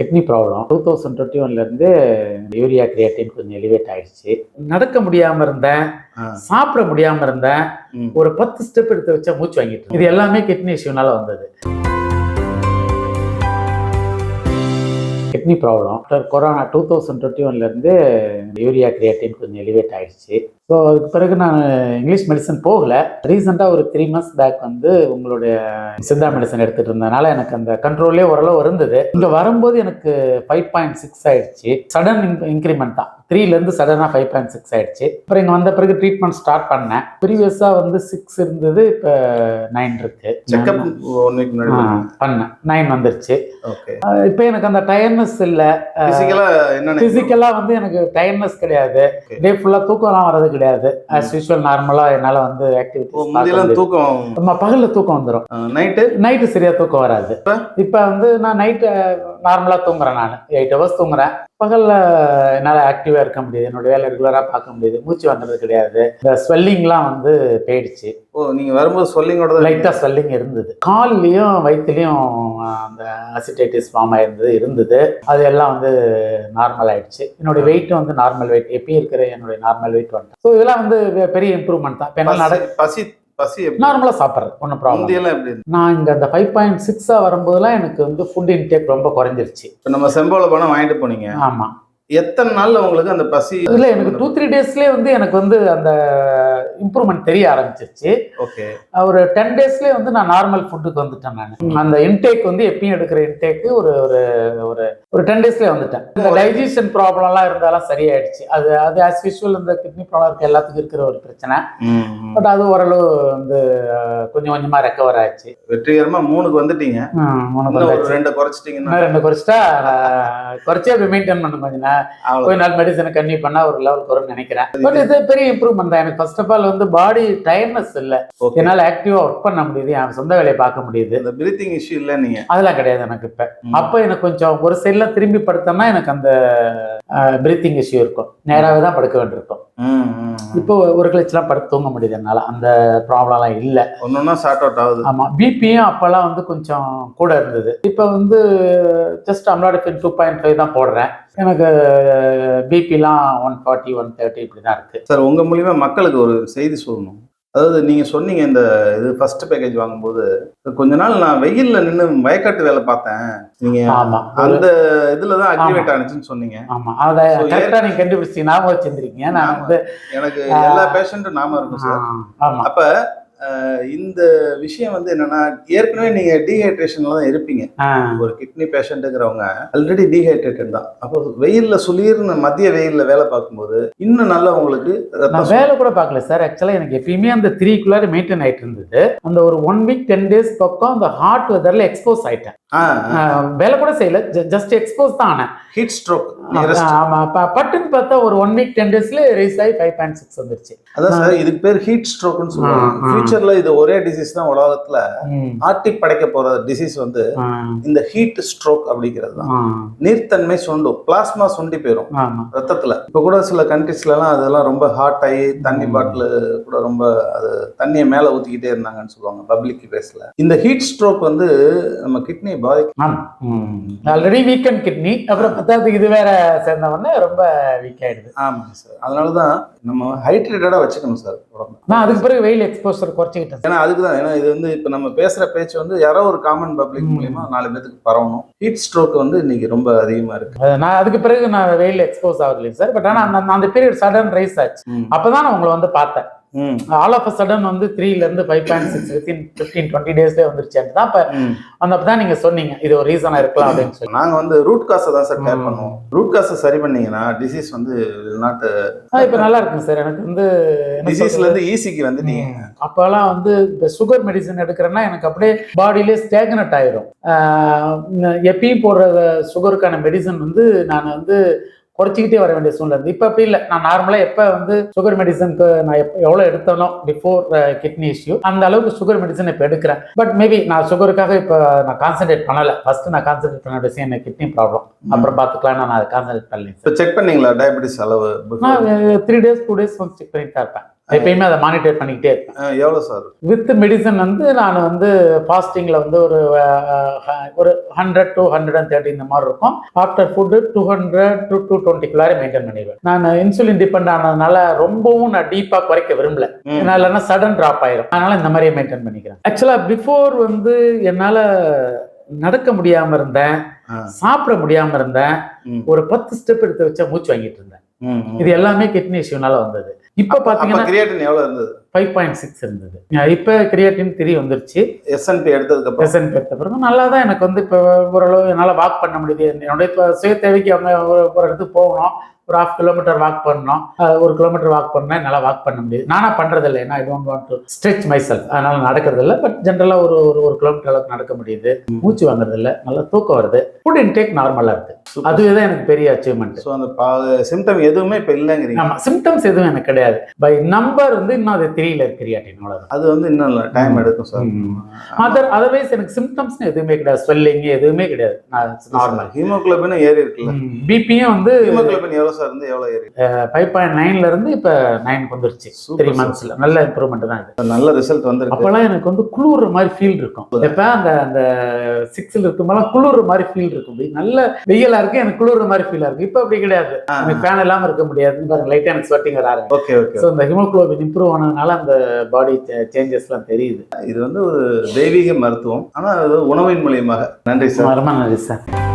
Kidney problem two thousand twenty ஒன்லேருந்து urea creatine கொஞ்சம் elevate ஆயிடுச்சு. நடக்க முடியாமல் இருந்தேன். சாப்பிட முடியாமல் இருந்தேன். ஒரு பத்து ஸ்டெப் எடுத்து வச்சா மூச்சு வாங்கிட்டு. இது எல்லாமே கிட்னி இஷ்யூனால வந்தது. Kidney problem after corona two thousand twenty ஒன்லேருந்து யூரியா கிரியாட்டின் கொஞ்சம் எலிவேட் ஆயிடுச்சு. ஸோ அதுக்கு பிறகு நான் இங்கிலீஷ் மெடிசன் போகல. ரீசெண்டாக ஒரு த்ரீ மந்த்ஸ் பேக் வந்து உங்களுடைய சித்தா மெடிசன் எடுத்துட்டு இருந்தனால எனக்கு அந்த கண்ட்ரோல்லே ஓரளவு இருந்தது. இங்கே வரும்போது எனக்கு ஃபைவ் பாயிண்ட் சிக்ஸ் ஆயிடுச்சு. சடன் இன்க்ரிமெண்ட் தான். த்ரீலேருந்து சடனாக ஃபைவ் பாயிண்ட் சிக்ஸ் ஆயிடுச்சு. அப்புறம் இங்கே வந்த பிறகு ட்ரீட்மெண்ட் ஸ்டார்ட் பண்ணேன். ப்ரீவியஸாக வந்து சிக்ஸ் இருந்தது இப்போ நைன் இருக்கு. செக்அப் பண்ணேன். நைன் வந்துருச்சு. ஓகே இப்போ எனக்கு அந்த டயர்னஸ் இல்லை. ஃபிசிக்கலாக வந்து எனக்கு டயர்னஸ் கிடையாது. டே ஃபுல்லாக தூக்கம்லாம் வர்றது கிடையாது. ஆஸ் யூஸ்வல் நார்மலாக என்னால் வந்து ஆக்டிவிட்டிஸ் தூக்கம் நம்ம பகலில் தூக்கம் வந்துடும் நைட்டு நைட்டு சரியா தூக்கம் வராது. இப்போ? வந்து நான் நைட்டு நார்மலாக தூங்குறேன் நான். எயிட் ஹவர்ஸ் தூங்குறேன். பகலில் என்னால் ஆக்டிவாக இருக்க முடியுது. என்னோட வேலை ரெகுலராக பார்க்க முடியுது. மூச்சு வாங்குறது கிடையாது. இந்த ஸ்வெல்லிங்லாம் வந்து போயிடுச்சு. ஓ நீங்க வரும்போது சொல்லிங்கோட தான் லைட்டாக ஸ்வெல்லிங் இருந்தது. கால்லையும் வயிற்றுலையும் அந்த அசிடைட்டிஸ் ஃபார்ம் ஆயிருந்தது இருந்தது. அது எல்லாம் வந்து நார்மல் ஆயிடுச்சு. என்னோட வெயிட்டும் வந்து நார்மல் வெயிட் எப்பயும் இருக்கிற என்னுடைய நார்மல் வெயிட் வந்துட்டு ஸோ இதெல்லாம் வந்து பெரிய இம்ப்ரூவ்மெண்ட் தான். இப்போ என்ன நட பசி- பசி நார்மலாக சாப்பிட்றது ஒன்றும் ப்ராப்ளம் எப்படி? நான் இங்கே அந்த ஃபைவ் பாயிண்ட் சிக்ஸாக வரும்போதெல்லாம் எனக்கு வந்து ஃபுட் இன்டேக் ரொம்ப குறைஞ்சிருச்சு. இப்ப நம்ம செம்போல பணம் வாங்கிட்டு போனீங்க. ஆமாம் எத்தனை நாள்ல உங்களுக்கு அந்த பசி? இல்லை எனக்கு டூ த்ரீ டேஸ்லேயே வந்து எனக்கு வந்து அந்த இம்ப்ரூவ்மெண்ட் தெரிய ஆரம்பிச்சிருச்சு. ஓகே. ஒரு டென் டேஸ்லேயே வந்து நான் நார்மல் ஃபுட்டுக்கு வந்துட்டேன் நான். அந்த இன்டேக் வந்து எப்பயும் எடுக்கிற இன்டேக்கு ஒரு ஒரு ஒரு ஒரு டென் டேஸ்லேயே வந்துட்டேன். இந்த டைஜஷன் ப்ராப்ளம்லாம் இருந்தாலும் சரியாயிடுச்சு. அது அது ஆஸ் யூஸ்வல் இந்த கிட்னி ப்ராப்ளம் இருக்க எல்லாத்துக்கும் இருக்கிற ஒரு பிரச்சனை. பட் அது ஓரளவு வந்து கொஞ்சம் கொஞ்சமாக ரெக்கவர் ஆயிடுச்சு. வெற்றிகரமா மூணுக்கு வந்துட்டீங்க. ம், உனக்கு இன்னும் ஒரு வந்தாச்சு. ரெண்டு குறைச்சிட்டீங்கன்னா. ரெண்டு குறைச்சிட்டா குறைச்சே அப்படி மெயின்டைன் பண்ண கொஞ்சம் கொஞ்ச நாள் மெடிசனை கன்டினியூ பண்ணா ஒரு லெவலுக்கு வரும்னு நினைக்கிறேன். பட் இது பெரிய இம்ப்ரூவ்மெண்ட் தான். எனக்கு ஃபர்ஸ்ட் ஆஃப் ஆல் வந்து பாடி டயர்னஸ் இல்லை. என்னால் ஆக்டிவாக ஒர்க் பண்ண முடியுது என் சொந்த வேலையை பார்க்க முடியுது. இந்த பிரீத்திங் இஷ்யூ இல்ல நீங்க? அதெல்லாம் கிடையாது எனக்கு இப்போ. அப்போ எனக்கு கொஞ்சம் ஒரு சைடில் திரும்பி படுத்தோம்னா எனக்கு அந்த பிரீத்திங் இஷ்யூ இருக்கும். நேராகவே தான் படுக்க வேண்டியிருக்கும். இப்போ ஒரு கிளச்சிலாம் படுத்து தூங்க முடியுது என்னால். அந்த ப்ராப்ளம்லாம் இல்லை. ஒன்னொன்னா சார்ட் அவுட் ஆகுது. ஆமாம் பிபியும் அப்போல்லாம் வந்து கொஞ்சம் கூட இருந்தது. இப்போ வந்து just amlodipine two point five தான் போடுறேன். எனக்கு பிபிலாம் ஒன் ஃபார்ட்டி ஒன் தேர்ட்டி இப்படி தான் இருக்குது சார் உங்க மூலியமா மக்களுக்கு ஒரு செய்தி சொல்லணும். அதாவது நீங்க சொன்னீங்க இந்த இது ஃபர்ஸ்ட் பேக்கேஜ் வாங்கும்போது கொஞ்ச நாள் நான் வெயில்ல நின்று வயக்காட்டு வேலை பார்த்தேன். நீங்க ஆமாம் அந்த இதுல தான் அக்ரிவேட் ஆனிச்சுன்னு சொன்னீங்க. ஆமாம் அதை கரெக்டாக நீங்கள் கண்டுபிடிச்சி ஞாபகம் வச்சிருந்துருக்கீங்க. நான். வந்து எனக்கு எல்லா பேஷண்ட்டும் நாம இருக்கும் சார் ஆமாம் அப்ப இந்த விஷயம் வந்து என்னன்னா ஏற்கனவே நீங்க டீஹைட்ரேஷன்ல தான் இருப்பீங்க. ஒரு கிட்னி பேஷண்ட்டுங்கிறவங்க ஆல்ரெடி டீஹைட்ரேட்டட் தான் அப்போ வெயில்ல சுளீர்னு மதிய வெயில்ல வேலை பார்க்கும்போது இன்னும் நல்லா உங்களுக்கு வேலை கூட பார்க்கல சார். ஆக்சுவலாக எனக்கு எப்பயுமே அந்த த்ரீக்குள்ளார மெயின்டைன் ஆயிட்டு இருந்தது. அந்த ஒரு ஒன் வீக் டென் டேஸ் பக்கம் அந்த ஹாட் வெதரில் எக்ஸ்போஸ் ஆயிட்டேன். வேலை கூட செய்யல. ஜஸ்ட் எக்ஸ்போஸ் தான் ஆனேன். ஹீட் ஸ்ட்ரோக் ஆமா. பட்டுன்னு பார்த்தா ஒரு ஒன் வீக் டென் டேஸ்ல ரீஸ் ஆகி ஃபைவ் பாயிண்ட் சிக்ஸ் வந்துருச்சு. அதான் சார் இதுக்கு பேர் ஹீட் ஸ்ட்ரோக்னு சொல்லுவாங்க. ஃபியூச்சர்ல இது ஒரே டிசீஸ் தான் உலகத்துல ஆட்டி படைக்க போற டிசீஸ் வந்து இந்த ஹீட் ஸ்ட்ரோக் அப்படிங்கிறது தான். நீர்த்தன்மை சுண்டும் பிளாஸ்மா சுண்டி போயிடும் ரத்தத்துல. இப்ப கூட சில கண்ட்ரிஸ்லலாம் அதெல்லாம் ரொம்ப ஹாட் ஆகி தண்ணி. பாட்டில் கூட ரொம்ப அது தண்ணியை மேல ஊத்திக்கிட்டே இருந்தாங்கன்னு சொல்லுவாங்க பப்ளிக் பேஸ்ல இந்த ஹீட் ஸ்ட்ரோக் வந்து நம்ம கிட்னியை பாதிக்கும். ஆல்ரெடி வீக்கெண்ட் கிட்னி அப்புறம் பத்தாவதுக்கு இது வேற சேர்ந்த உடனே ரொம்ப வீக் ஆயிடுது. ஆமாங்க சார் அதனாலதான் நம்ம ஹைட்ரேட்டடா வச்சுக்கணும் சார் உடம்பு. நான் அதுக்கு பிறகு வெயில் எக்ஸ்போசர் குறைச்சிக்கிட்டேன் ஏன்னா அதுக்கு தான் ஏன்னா இது வந்து இப்போ நம்ம பேசுற பேச்சு வந்து யாரோ ஒரு காமன் பப்ளிக். மூலியமா நாலு பேத்துக்கு பரவணும் ஹீட் ஸ்ட்ரோக் வந்து இன்னைக்கு ரொம்ப அதிகமா இருக்கு நான் அதுக்கு பிறகு நான் வெயில் எக்ஸ்போஸ் ஆகுது சார் பட் ஆனால் அந்த பீரியட் சடன் ரைஸ் ஆச்சு ம். அப்பதான் நான் உங்களை வந்து பார்த்தேன். ஆல் ஆஃப் அ சடன் வந்து த்ரீல இருந்து five point six within fifteen twenty டேஸ்லேயே வந்துருச்சு தான் இப்போ. வந்தப்போ தான் நீங்கள் சொன்னீங்க இது ஒரு ரீசனாக இருக்கலாம் அப்படின்னு சொல்லி நாங்க வந்து ரூட் காசை தான் சார் கேர். பண்ணுவோம் ரூட் காசை சரி பண்ணீங்கன்னா டிசீஸ் வந்து நாட் ஆ இப்போ நல்லா இருக்குங்க சார் எனக்கு வந்து என்ன டிசீஸ்ல சொல்றது? இருந்து ஈஸிக்கு வந்து நீங்க ம். அப்போல்லாம் வந்து இந்த சுகர் மெடிசன் எடுக்கிறேன்னா எனக்கு அப்படியே பாடியிலே ஸ்டேக்னட் ஆயிரும் எப்பயும் போடுற சுகருக்கான மெடிசன் வந்து நான் வந்து குறைச்சிக்கிட்டே வர வேண்டிய சூழ்நிலை இருந்து. இப்போ அப்படி இல்லை. நான் நார்மலாக எப்போ வந்து சுகர் மெடிசனுக்கு நான் எப்போ எவ்வளோ எடுத்தனோ பிஃபோர் கிட்னி இஷ்யூ அந்த அளவுக்கு சுகர் மெடிசன் இப்போ எடுக்கிறேன். பட் மேபி நான் சுகருக்காக இப்போ நான் கான்சென்ட்ரேட் பண்ணலை. ஃபர்ஸ்ட் நான் கான்சென்ட்ரேட் பண்ண விஷயம் எனக்கு கிட்னி ப்ராப்ளம் அப்புறம் பார்த்துக்கலாம் நான் அதை கான்சென்ட்ரேட் பண்ணல. இப்போ செக் பண்ணீங்களா? டயபெட்டிஸ் அளவு? நான் த்ரீ டேஸ் டூ டேஸ் வந்து செக் பண்ணிட்டு தான் இருப்பேன். எப்பயுமே அதை மானிட்டர் பண்ணிக்கிட்டே இருப்பேன். அஹ், எவ்வளவு சார்? வித் மெடிசன் வந்து நான் வந்து ஃபாஸ்டிங்கில் வந்து ஒரு ஒரு hundred to hundred and thirty இந்த மாதிரி இருக்கும். After food two hundred to two டுவெண்ட்டிக்குள்ளார maintain பண்ணிடுவேன். நான் இன்சுலின் டிபெண்ட் ஆனதுனால ரொம்பவும் நான் டீப்பாக குறைக்க விரும்பல. ஏன்னா இல்லைன்னா சடன் ட்ராப் ஆயிரும். அதனால இந்த மாதிரியே மெயின்டைன் பண்ணிக்கிறேன். ஆக்சுவலாக பிஃபோர் வந்து என்னால் நடக்க முடியாம இருந்தேன். சாப்பிட முடியாம இருந்தேன். ஒரு பத்து ஸ்டெப் எடுத்து வச்சா மூச்சு வாங்கிட்டு இருந்தேன். இது எல்லாமே கிட்னி இஷ்யூனால வந்தது. இப்போ அப்ப பார்த்தீங்கன்னா கிரியேட்டின் எவ்வளவு இருந்தது? ஃபைவ் பாயிண்ட் சிக்ஸ் இருந்தது. இப்போ கிரியேட்டின் த்ரீ வந்துருச்சு. எஸ்என்பி எடுத்ததுக்கு அப்புறம் பெர்சன்ட் பெற்ற பிறகு நல்லா தான் எனக்கு வந்து இப்போ ஓரளவு என்னால் வாக் பண்ண முடியுது. என்னுடைய இப்போ சுய தேவைக்கு அவங்க ஒரு இடத்துக்கு போகணும். ஒரு ஹாஃப் கிலோமீட்டர் வாக் பண்ணணும். அஹ் ஒரு கிலோமீட்டர் வாக் பண்ணேன் நல்லா வாக் பண்ண முடியுது. நானா பண்றது இல்லை ஏன்னா I don't want to stretch myself அதனால நடக்கிறது இல்லை பட் ஜென்ரலாக ஒரு ஒரு ஒரு கிலோமீட்டர் அளவுக்கு நடக்க முடியுது. மூச்சு வாங்குறது இல்லை நல்லா தூக்கம் வருது. ஃபுட் இன்டேக் நார்மலாக இருக்கு. அதுவே தான் எனக்கு பெரிய அச்சீவ்மெண்ட் ஸோ அந்த சிம்டம் எதுவுமே இப்ப இல்லைங்கிறீங்க. ஆமா சிம்டம்ஸ் எதுவும் எனக்கு கிடையாது. பை நம்பர் வந்து இன்னும் அது த்ரீல இருக்கு கிரியாட்டின் அவ்வளவுதான் அது வந்து இன்னும் டைம். எடுக்கும் சார். அதர் அதர்வைஸ் எனக்கு சிம்டம்ஸ் எதுவுமே கிடையாது. ஸ்வெல்லிங் எதுவுமே கிடையாது. நார்மல் ஹீமோகுளோபின் ஏறி இருக்குல்ல. பிபியும் வந்து ஹீமோகுளோபின் எவ்வளவு சார் இருந்து எவ்வளவு ஏறி ஃபைவ் பாயிண்ட் நைன்ல இருந்து இப்ப நைனுக்கு வந்துருச்சு. த்ரீ. மந்த்ஸ்ல நல்ல இம்ப்ரூவ்மெண்ட் தான் இது. நல்ல ரிசல்ட் வந்திருக்கு. அப்பெல்லாம் எனக்கு வந்து குளிர்ற மாதிரி ஃபீல் இருக்கும். இப்ப அந்த அந்த சிக்ஸ்ல இருக்கும்போதெல்லாம் குளிர்ற மாதிரி ஃபீல் இருக்கும். நல்ல வெயிலா இருக்கு எனக்கு குளிர்ற மாதிரி ஃபீலா இருக்கு. இப்ப அப்படி கிடையாது. எனக்கு ஃபேன் இல்லாம இருக்க முடியாது. பாருங்க லைட்டா எனக்கு ஸ்வெட்டிங் வர ஆரம்பிச்சு ஓகே ஓகே ஸோ இந்த ஹிமோகுளோபின் இம்ப்ரூவ் ஆனதுனால அந்த பாடி சேஞ்சஸ்லாம் தெரியுது. இது வந்து ஒரு தெய்வீக மருத்துவம். ஆனா அது உணவின் மூலியமாக. நன்றி சார். ரொம்ப நன்றி சார்.